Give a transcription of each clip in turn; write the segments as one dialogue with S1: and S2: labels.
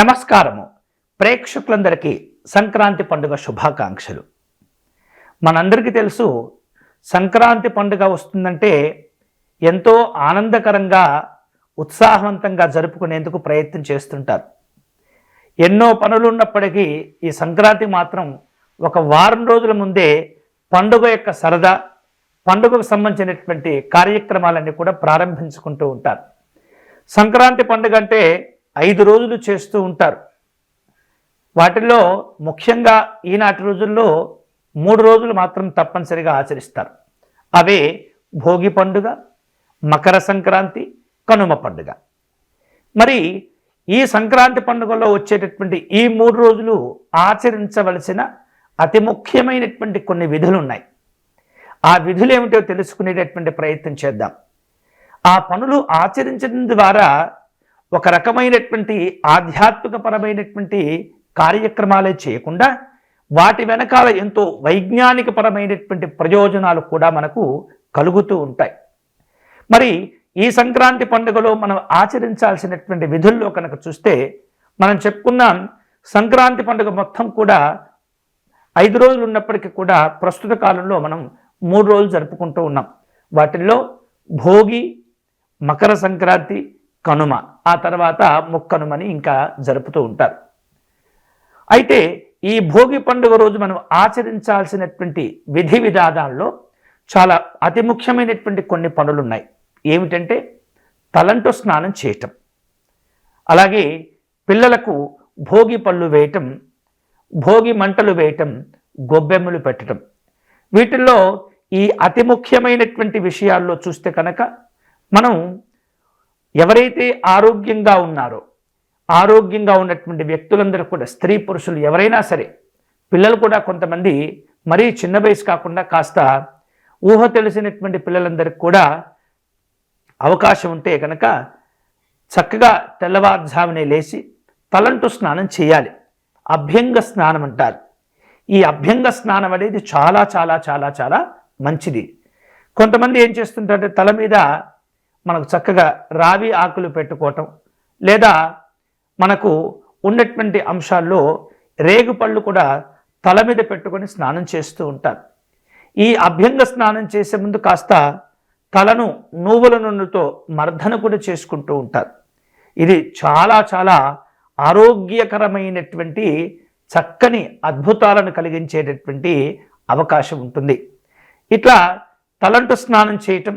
S1: నమస్కారము. ప్రేక్షకులందరికీ సంక్రాంతి పండుగ శుభాకాంక్షలు. మనందరికీ తెలుసు సంక్రాంతి పండుగ వస్తుందంటే ఎంతో ఆనందకరంగా ఉత్సాహవంతంగా జరుపుకునేందుకు ప్రయత్నం చేస్తుంటారు. ఎన్నో పనులు ఉన్నప్పటికీ ఈ సంక్రాంతి మాత్రం ఒక వారం రోజుల ముందే పండుగ యొక్క సరదా పండుగకు సంబంధించినటువంటి కార్యక్రమాలన్నీ కూడా ప్రారంభించుకుంటూ ఉంటారు. సంక్రాంతి పండుగ అంటే ఐదు రోజులు చేస్తూ ఉంటారు. వాటిల్లో ముఖ్యంగా ఈనాటి రోజుల్లో మూడు రోజులు మాత్రం తప్పనిసరిగా ఆచరిస్తారు. అవే భోగి పండుగ మకర సంక్రాంతి కనుమ పండుగ. మరి ఈ సంక్రాంతి పండుగలో వచ్చేటటువంటి ఈ మూడు రోజులు ఆచరించవలసిన అతి ముఖ్యమైనటువంటి కొన్ని విధులు ఉన్నాయి ఆ విధులు ఏమిటో తెలుసుకునేటటువంటి ప్రయత్నం చేద్దాం. ఆ పనులు ఆచరించడం ద్వారా ఒక రకమైనటువంటి ఆధ్యాత్మికపరమైనటువంటి కార్యక్రమాలే చేయకుండా వాటి వెనకాల ఎంతో వైజ్ఞానికపరమైనటువంటి ప్రయోజనాలు కూడా మనకు కలుగుతూ ఉంటాయి. మరి ఈ సంక్రాంతి పండుగలో మనం ఆచరించాల్సినటువంటి విధుల్లో కనుక చూస్తే మనం చెప్పుకున్నాం సంక్రాంతి పండుగ మొత్తం కూడా ఐదు రోజులు ఉన్నప్పటికీ కూడా ప్రస్తుత కాలంలో మనం మూడు రోజులు జరుపుకుంటూ ఉన్నాం. వాటిల్లో భోగి మకర సంక్రాంతి కనుమ. ఆ తర్వాత ముక్కనుమని ఇంకా జరుపుతూ ఉంటారు. అయితే ఈ భోగి పండుగ రోజు మనం ఆచరించాల్సినటువంటి విధి విధానాల్లో చాలా అతి ముఖ్యమైనటువంటి కొన్ని పనులు ఉన్నాయి ఏమిటంటే తలంటు స్నానం చేయటం. అలాగే పిల్లలకు భోగి పళ్ళు వేయటం భోగి మంటలు వేయటం గొబ్బెమ్మలు పెట్టడం. వీటిల్లో ఈ అతి ముఖ్యమైనటువంటి విషయాల్లో చూస్తే కనుక మనం ఎవరైతే ఆరోగ్యంగా ఉన్నారో ఆరోగ్యంగా ఉన్నటువంటి వ్యక్తులందరూ కూడా స్త్రీ పురుషులు ఎవరైనా సరే పిల్లలు కూడా కొంతమంది మరీ చిన్న వయసు కాకుండా కాస్త ఊహ తెలిసినటువంటి పిల్లలందరికీ కూడా అవకాశం ఉంటే కనుక చక్కగా తెల్లవారుజామునే లేచి తలంటు స్నానం చేయాలి. అభ్యంగ స్నానం అంటారు. ఈ అభ్యంగ స్నానం అనేది చాలా చాలా చాలా చాలా మంచిది. కొంతమంది ఏం చేస్తుంటారంటే తల మీద మనకు చక్కగా రావి ఆకులు పెట్టుకోవటం లేదా మనకు ఉన్నటువంటి అంశాల్లో రేగుపళ్ళు కూడా తల మీద పెట్టుకొని స్నానం చేస్తూ ఉంటారు. ఈ అభ్యంగ స్నానం చేసే ముందు కాస్త తలను నువ్వుల నూనెతో మర్దన కూడా చేసుకుంటూ ఉంటారు. ఇది చాలా చాలా ఆరోగ్యకరమైనటువంటి చక్కని అద్భుతాలను కలిగించేటటువంటి అవకాశం ఉంటుంది. ఇట్లా తలంటు స్నానం చేయటం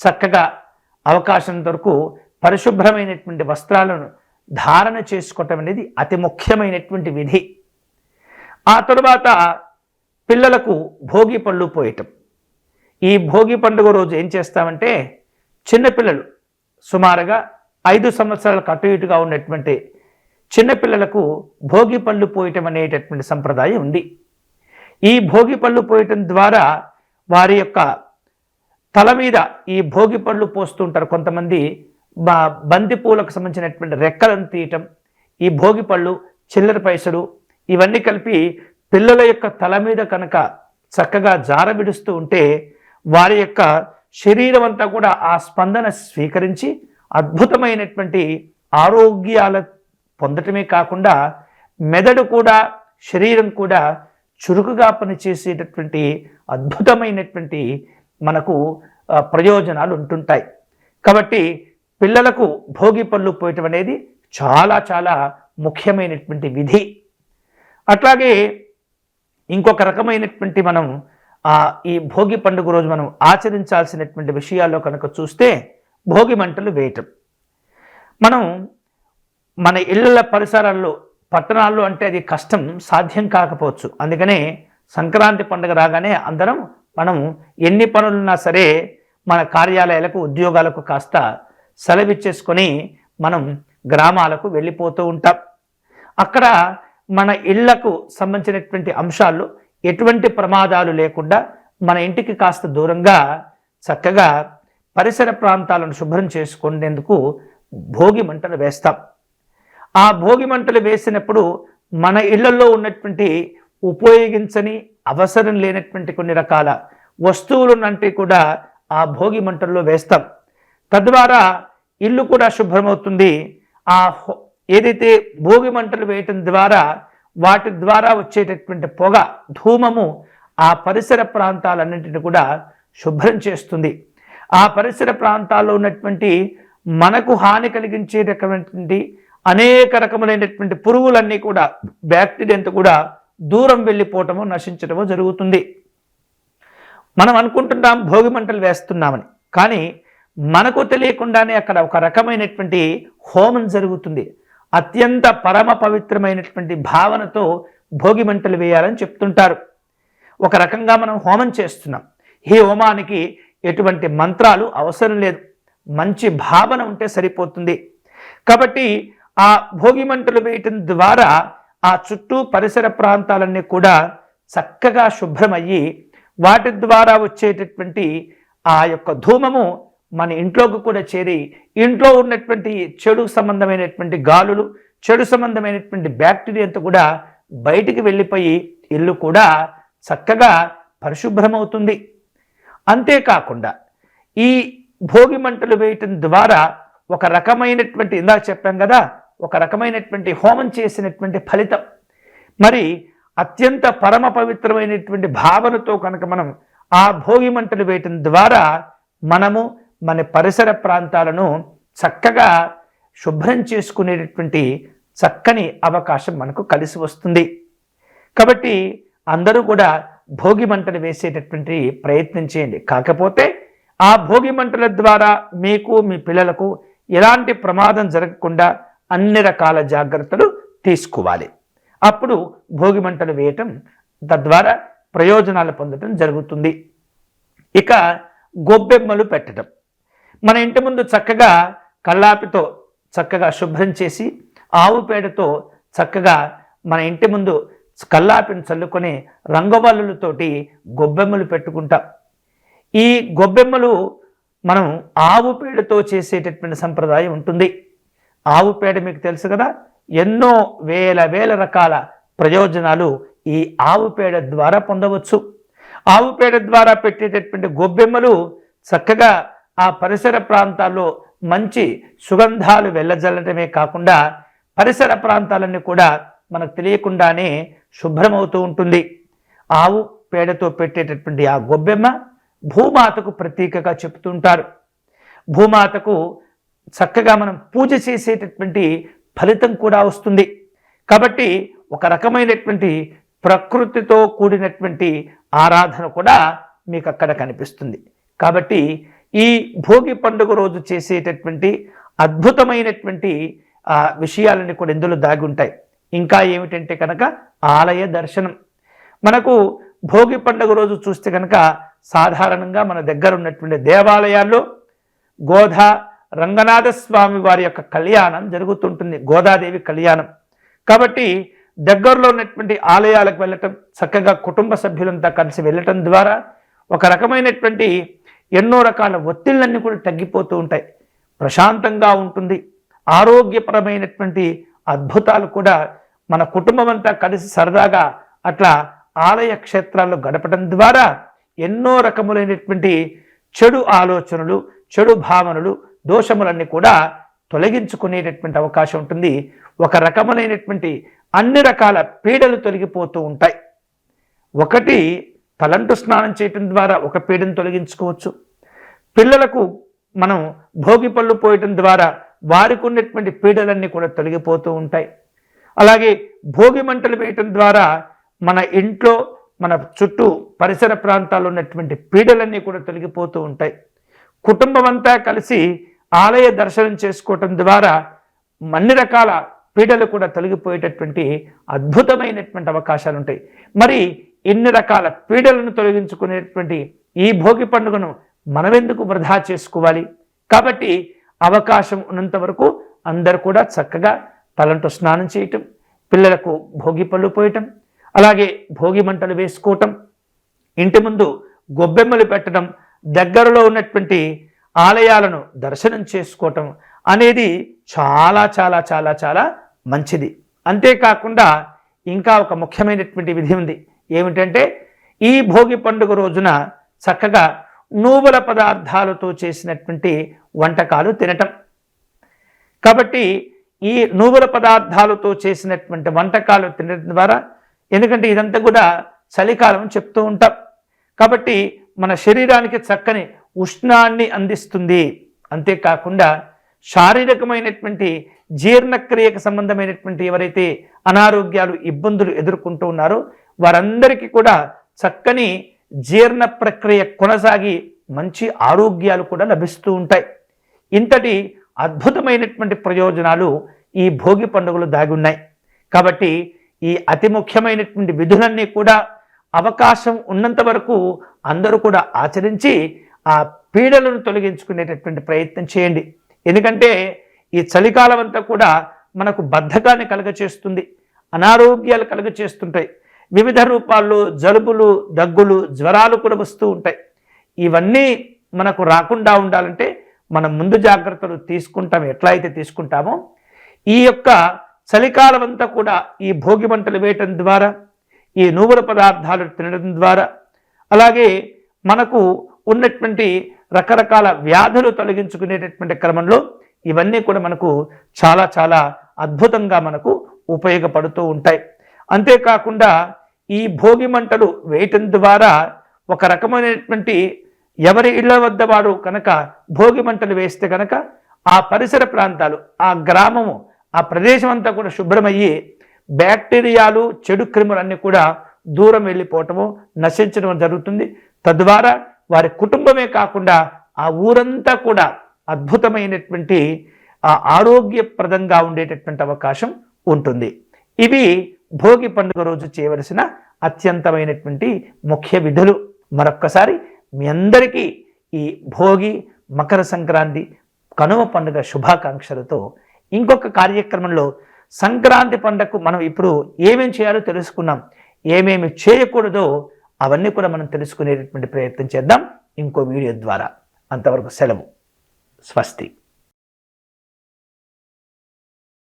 S1: చక్కగా అవకాశం దొరకు పరిశుభ్రమైనటువంటి వస్త్రాలను ధారణ చేసుకోవటం అనేది అతి ముఖ్యమైనటువంటి విధి. ఆ తరువాత పిల్లలకు భోగి పళ్ళు పోయటం. ఈ భోగి పండుగ రోజు ఏం చేస్తామంటే చిన్నపిల్లలు సుమారుగా ఐదు సంవత్సరాలకు అటు ఇటుగా ఉన్నటువంటి చిన్నపిల్లలకు భోగి పళ్ళు పోయటం అనేటటువంటి సంప్రదాయం ఉంది. ఈ భోగి పళ్ళు పోయటం ద్వారా వారి యొక్క తల మీద ఈ భోగి పళ్ళు పోస్తుంటారు కొంతమంది. బా బంతి పూలకు సంబంధించినటువంటి రెక్కలను తీయటం ఈ భోగి పళ్ళు చిల్లర పైసలు ఇవన్నీ కలిపి పిల్లల యొక్క తల మీద కనుక చక్కగా జార విడుస్తూ ఉంటే వారి యొక్క శరీరం అంతా కూడా ఆ స్పందన స్వీకరించి అద్భుతమైనటువంటి ఆరోగ్యాల పొందటమే కాకుండా మెదడు కూడా శరీరం కూడా చురుకుగా పనిచేసేటటువంటి అద్భుతమైనటువంటి మనకు ప్రయోజనాలు ఉంటుంటాయి. కాబట్టి పిల్లలకు భోగి పళ్ళు పోయటం అనేది చాలా చాలా ముఖ్యమైనటువంటి విధి. అట్లాగే ఇంకొక రకమైనటువంటి మనం ఈ భోగి పండుగ రోజు మనం ఆచరించాల్సినటువంటి విషయాల్లో కనుక చూస్తే భోగి మంటలు వేయటం. మనం మన ఇళ్ళ పరిసరాల్లో పట్టణాల్లో అంటే అది కష్టం సాధ్యం కాకపోవచ్చు. అందుకనే సంక్రాంతి పండుగ రాగానే అందరం మనం ఎన్ని పనులున్నా సరే మన కార్యాలయాలకు ఉద్యోగాలకు కాస్త సెలవిచ్చేసుకొని మనం గ్రామాలకు వెళ్ళిపోతూ ఉంటాం. అక్కడ మన ఇళ్ళకు సంబంధించినటువంటి అంశాల్లో ఎటువంటి ప్రమాదాలు లేకుండా మన ఇంటికి కాస్త దూరంగా చక్కగా పరిసర ప్రాంతాలను శుభ్రం చేసుకునేందుకు భోగి మంటలు వేస్తాం. ఆ భోగి మంటలు వేసినప్పుడు మన ఇళ్ళలో ఉన్నటువంటి ఉపయోగించని అవసరం లేనటువంటి కొన్ని రకాల వస్తువులనంటే కూడా ఆ భోగి మంటల్లో వేస్తాం. తద్వారా ఇల్లు కూడా శుభ్రమవుతుంది. ఆ హో- ఏదైతే భోగి మంటలు వేయటం ద్వారా వాటి ద్వారా వచ్చేటటువంటి పొగ ధూమము ఆ పరిసర ప్రాంతాలన్నింటిని కూడా శుభ్రం చేస్తుంది. ఆ పరిసర ప్రాంతాల్లో ఉన్నటువంటి మనకు హాని కలిగించే రకమైనటువంటి అనేక రకములైనటువంటి పురుగులన్నీ కూడా బ్యాక్టీరియాతో కూడా దూరం వెళ్ళిపోవటము నశించటము జరుగుతుంది. మనం అనుకుంటున్నాం భోగి మంటలు వేస్తున్నామని. కానీ మనకు తెలియకుండానే అక్కడ ఒక రకమైనటువంటి హోమం జరుగుతుంది. అత్యంత పరమ పవిత్రమైనటువంటి భావనతో భోగి మంటలు వేయాలని చెప్తుంటారు. ఒక రకంగా మనం హోమం చేస్తున్నాం. ఈ హోమానికి ఎటువంటి మంత్రాలు అవసరం లేదు. మంచి భావన ఉంటే సరిపోతుంది. కాబట్టి ఆ భోగి మంటలు వేయటం ద్వారా ఆ చుట్టూ పరిసర ప్రాంతాలన్నీ కూడా చక్కగా శుభ్రమయ్యి వాటి ద్వారా వచ్చేటటువంటి ఆ యొక్క ధూమము మన ఇంట్లోకి కూడా చేరి ఇంట్లో ఉన్నటువంటి చెడు సంబంధమైనటువంటి గాలులు చెడు సంబంధమైనటువంటి బ్యాక్టీరియంతో కూడా బయటికి వెళ్ళిపోయి ఇల్లు కూడా చక్కగా పరిశుభ్రమవుతుంది. అంతేకాకుండా ఈ భోగి మంటలు వేయటం ద్వారా ఒక రకమైనటువంటి ఇందాక చెప్పాం కదా ఒక రకమైనటువంటి హోమం చేసినటువంటి ఫలితం. మరి అత్యంత పరమ పవిత్రమైనటువంటి భావనతో కనుక మనం ఆ భోగి మంటలు వేయటం ద్వారా మనము మన పరిసర ప్రాంతాలను చక్కగా శుభ్రం చేసుకునేటటువంటి చక్కని అవకాశం మనకు కలిసి వస్తుంది. కాబట్టి అందరూ కూడా భోగి మంటలు వేసేటటువంటి ప్రయత్నం చేయండి. కాకపోతే ఆ భోగి మంటల ద్వారా మీకు మీ పిల్లలకు ఎలాంటి ప్రమాదం జరగకుండా అన్ని రకాల జాగ్రత్తలు తీసుకోవాలి. అప్పుడు భోగి మంటలు వేయటం తద్వారా ప్రయోజనాలు పొందటం జరుగుతుంది. ఇక గొబ్బెమ్మలు పెట్టడం. మన ఇంటి ముందు చక్కగా కల్లాపితో చక్కగా శుభ్రం చేసి ఆవు పేడతో చక్కగా మన ఇంటి ముందు కల్లాపిని చల్లుకొని రంగవల్లులతోటి గొబ్బెమ్మలు పెట్టుకుంటాం. ఈ గొబ్బెమ్మలు మనం ఆవు పేడతో చేసేటటువంటి సంప్రదాయం ఉంటుంది. ఆవు పేడ మీకు తెలుసు కదా ఎన్నో వేల వేల రకాల ప్రయోజనాలు ఈ ఆవు పేడ ద్వారా పొందవచ్చు. ఆవు పేడ ద్వారా పెట్టేటటువంటి గొబ్బెమ్మలు చక్కగా ఆ పరిసర ప్రాంతాల్లో మంచి సుగంధాలు వెళ్ళజల్లటమే కాకుండా పరిసర ప్రాంతాలన్నీ కూడా మనకు తెలియకుండానే శుభ్రమవుతూ ఉంటుంది. ఆవు పేడతో పెట్టేటటువంటి ఆ గొబ్బెమ్మ భూమాతకు ప్రతీకగా చెప్తుంటారు భూమాతకు చక్కగా మనం పూజ చేసేటటువంటి ఫలితం కూడా వస్తుంది. కాబట్టి ఒక రకమైనటువంటి ప్రకృతితో కూడినటువంటి ఆరాధన కూడా మీకు అక్కడ కనిపిస్తుంది. కాబట్టి ఈ భోగి పండుగ రోజు చేసేటటువంటి అద్భుతమైనటువంటి విషయాలని కూడా ఇందులో దాగి ఉంటాయి. ఇంకా ఏమిటంటే కనుక ఆలయ దర్శనం. మనకు భోగి పండుగ రోజు చూస్తే కనుక సాధారణంగా మన దగ్గర ఉన్నటువంటి దేవాలయాల్లో గోధ రంగనాథ స్వామి వారి యొక్క కళ్యాణం జరుగుతుంటుంది గోదాదేవి కళ్యాణం. కాబట్టి దగ్గరలో ఉన్నటువంటి ఆలయాలకు వెళ్ళటం చక్కగా కుటుంబ సభ్యులంతా కలిసి వెళ్ళటం ద్వారా ఒక రకమైనటువంటి ఎన్నో రకాల ఒత్తిళ్ళన్నీ కూడా తగ్గిపోతూ ఉంటాయి. ప్రశాంతంగా ఉంటుంది. ఆరోగ్యపరమైనటువంటి అద్భుతాలు కూడా మన కుటుంబం అంతా కలిసి సరదాగా అట్లా ఆలయ క్షేత్రాల్లో గడపడం ద్వారా ఎన్నో రకములైనటువంటి చెడు ఆలోచనలు చెడు భావనలు దోషములన్నీ కూడా తొలగించుకునేటటువంటి అవకాశం ఉంటుంది. ఒక రకములైనటువంటి అన్ని రకాల పీడలు తొలగిపోతూ ఉంటాయి. ఒకటి తలంటు స్నానం చేయటం ద్వారా ఒక పీడను తొలగించుకోవచ్చు. పిల్లలకు మనం భోగి పళ్ళు పోయటం ద్వారా వారికి ఉన్నటువంటి పీడలన్నీ కూడా తొలగిపోతూ ఉంటాయి. అలాగే భోగి మంటలు వేయటం ద్వారా మన ఇంట్లో మన చుట్టూ పరిసర ప్రాంతాల్లో ఉన్నటువంటి పీడలన్నీ కూడా తొలగిపోతూ ఉంటాయి. కుటుంబం అంతా కలిసి ఆలయ దర్శనం చేసుకోవటం ద్వారా అన్ని రకాల పీడలు కూడా తొలగిపోయేటటువంటి అద్భుతమైనటువంటి అవకాశాలు ఉంటాయి. మరి ఎన్ని రకాల పీడలను తొలగించుకునేటువంటి ఈ భోగి పండుగను మనమెందుకు వృధా చేసుకోవాలి? కాబట్టి అవకాశం ఉన్నంత వరకు అందరు కూడా చక్కగా తలంటూ స్నానం చేయటం పిల్లలకు భోగి పళ్ళు పోయటం అలాగే భోగి మంటలు వేసుకోవటం ఇంటి ముందు గొబ్బెమ్మలు పెట్టడం దగ్గరలో ఉన్నటువంటి ఆలయాలను దర్శనం చేసుకోవటం అనేది చాలా చాలా చాలా చాలా మంచిది. అంతేకాకుండా ఇంకా ఒక ముఖ్యమైనటువంటి విధి ఉంది. ఏమిటంటే ఈ భోగి పండుగ రోజున చక్కగా నూవల పదార్థాలతో చేసినటువంటి వంటకాలు తినటం. కాబట్టి ఈ నూవల పదార్థాలతో చేసినటువంటి వంటకాలు తినడం ద్వారా ఎందుకంటే ఇదంతా కూడా చలికాలం చెప్తూ ఉంటాం. కాబట్టి మన శరీరానికి చక్కని ఉష్ణాన్ని అందిస్తుంది. అంతేకాకుండా శారీరకమైనటువంటి జీర్ణక్రియకు సంబంధమైనటువంటి ఎవరైతే అనారోగ్యాలు ఇబ్బందులు ఎదుర్కొంటూ ఉన్నారో వారందరికీ కూడా చక్కని జీర్ణ ప్రక్రియ కొనసాగి మంచి ఆరోగ్యాలు కూడా లభిస్తూ ఉంటాయి. ఇంతటి అద్భుతమైనటువంటి ప్రయోజనాలు ఈ భోగి పండుగలు దాగి ఉన్నాయి. కాబట్టి ఈ అతి ముఖ్యమైనటువంటి విధులన్నీ కూడా అవకాశం ఉన్నంత వరకు అందరూ కూడా ఆచరించి ఆ పీడలను తొలగించుకునేటటువంటి ప్రయత్నం చేయండి. ఎందుకంటే ఈ చలికాలం అంతా కూడా మనకు బద్ధకాన్ని కలుగచేస్తుంది అనారోగ్యాలు కలుగచేస్తుంటాయి. వివిధ రూపాల్లో జలుబులు దగ్గులు జ్వరాలు కూడా వస్తూ ఉంటాయి. ఇవన్నీ మనకు రాకుండా ఉండాలంటే మనం ముందు జాగ్రత్తలు తీసుకుంటాం ఎట్లా అయితే తీసుకుంటామో. ఈ యొక్క చలికాలం అంతా కూడా ఈ భోగి మంటలు వేయటం ద్వారా ఈ నువ్వుల పదార్థాలు తినడం ద్వారా అలాగే మనకు ఉన్నటువంటి రకరకాల వ్యాధులు తొలగించుకునేటటువంటి క్రమంలో ఇవన్నీ కూడా మనకు చాలా చాలా అద్భుతంగా మనకు ఉపయోగపడుతూ ఉంటాయి. అంతేకాకుండా ఈ భోగి మంటలు వేయటం ద్వారా ఒక రకమైనటువంటి ఎవరి ఇళ్ళ వద్ద వారు కనుక భోగి మంటలు వేస్తే కనుక ఆ పరిసర ప్రాంతాలు ఆ గ్రామము ఆ ప్రదేశం అంతా కూడా శుభ్రమయ్యి బ్యాక్టీరియాలు చెడు క్రిములన్నీ కూడా దూరం వెళ్ళిపోవటము నశించడం జరుగుతుంది. తద్వారా వారి కుటుంబమే కాకుండా ఆ ఊరంతా కూడా అద్భుతమైనటువంటి ఆ ఆరోగ్యప్రదంగా ఉండేటటువంటి అవకాశం ఉంటుంది. ఇవి భోగి పండుగ రోజు చేయవలసిన అత్యంతమైనటువంటి ముఖ్య విధులు. మరొక్కసారి మీ అందరికీ ఈ భోగి మకర సంక్రాంతి కనుమ పండుగ శుభాకాంక్షలతో ఇంకొక కార్యక్రమంలో సంక్రాంతి పండుగకు మనం ఇప్పుడు ఏమేం చేయాలో తెలుసుకున్నాం. ఏమేమి చేయకూడదో అవన్నీ కూడా మనం తెలుసుకునేటటువంటి ప్రయత్నం చేద్దాం. ఇంకో వీడియో ద్వారా. అంతవరకు సెలవు. స్వస్తి.